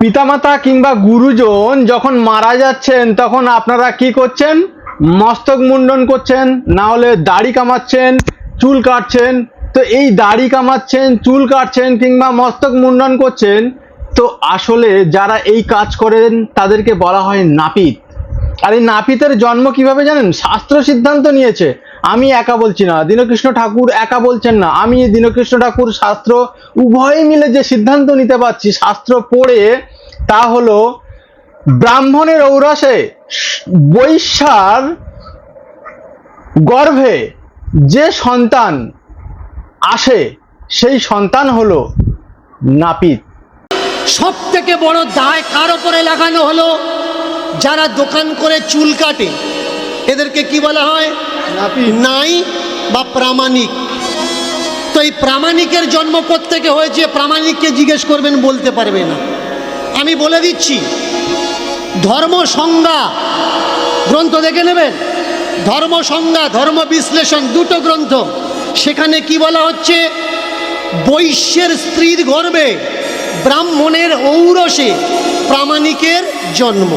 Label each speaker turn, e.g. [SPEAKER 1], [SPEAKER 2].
[SPEAKER 1] পিতামাতা কিংবা গুরুজন যখন মারা যাচ্ছেন, তখন আপনারা কি করছেন? মস্তক মুন্ডন করছেন, না হলে দাড়ি কামাচ্ছেন, চুল কাটছেন। তো এই দাড়ি কামাচ্ছেন, চুল কাটছেন কিংবা মস্তক মুন্ডন করছেন, তো আসলে যারা এই কাজ করেন, তাদেরকে বলা হয় নাপিত। আর এই নাপিতের জন্ম কীভাবে জানেন? শাস্ত্র সিদ্ধান্ত নিয়েছে। আমি একা বলছি না। দীনকৃষ্ণ ঠাকুর একা বলছেন না। আমি দীনকৃষ্ণ ঠাকুর শাস্ত্র উভয়ে মিলে যে সিদ্ধান্ত নিতে পারছি, শাস্ত্র পড়ে, তা হলো ব্রাহ্মণের ঔরসে বৈশ্যার গর্ভে যে সন্তান আসে, সেই সন্তান হলো নাপিত।
[SPEAKER 2] সব থেকে বড় দায় কার ওপরে লাগানো হলো? যারা দোকান করে চুল কাটে, এদেরকে কি বলা হয়? নাই বা প্রামাণিক। তো এই প্রামাণিকের জন্ম থেকে হয়েছে? প্রামাণিককে জিজ্ঞেস করবেন, বলতে পারবে না। আমি বলে দিচ্ছি, ধর্ম সংজ্ঞা, গ্রন্থ দেখে নেবেন? ধর্ম সংজ্ঞা, ধর্ম বিশ্লেষণ, দুটো গ্রন্থ। সেখানে কি বলা হচ্ছে? বৈশ্যের স্ত্রীর গর্বে ব্রাহ্মণের ঔরসে প্রামাণিকের জন্ম।